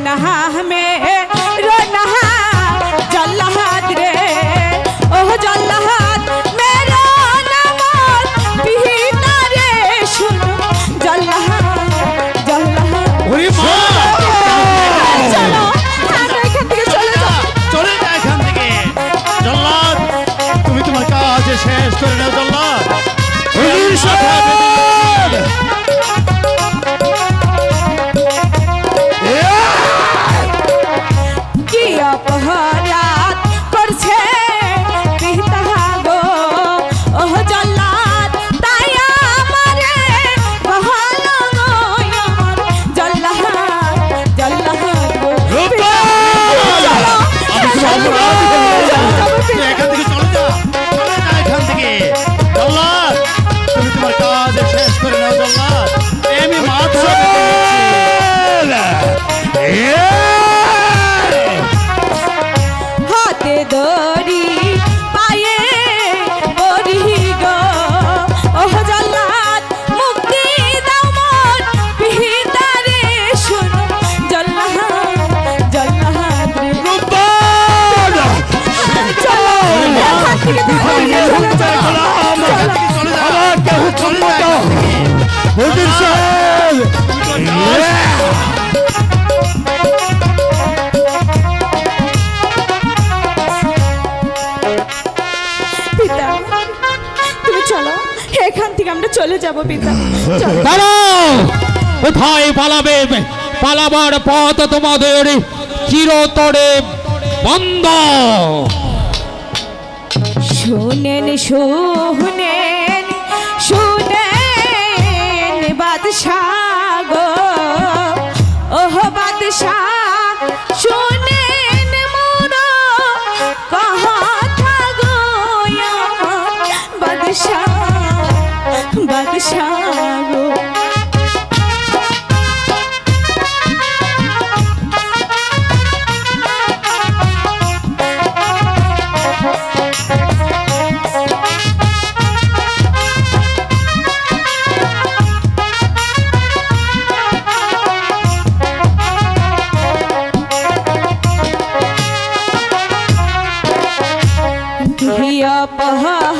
रोना हमें रोना जल्ला हाथ रे। ओह जल्ला हाथ मेरा नमन पीता रे सुन। जल्ला हाथ जल्ला हाथ। ओरे मां চলো আমরা এখান থেকে চলে যাও চলে যা এখান থেকে জল্লাদ তুমি তোমার কাজ শেষ করে নাও জল্লাদ এখান থেকে আমরা চলে যাব পিতা। কোথায় পালাবে? পালাবার পথ তোমাদের চিরতরে বন্ধ। শোনেন শোনেন বাদশাহ पहा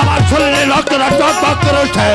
আমার শরীরে রক্ত রক্ত রক্ত উঠে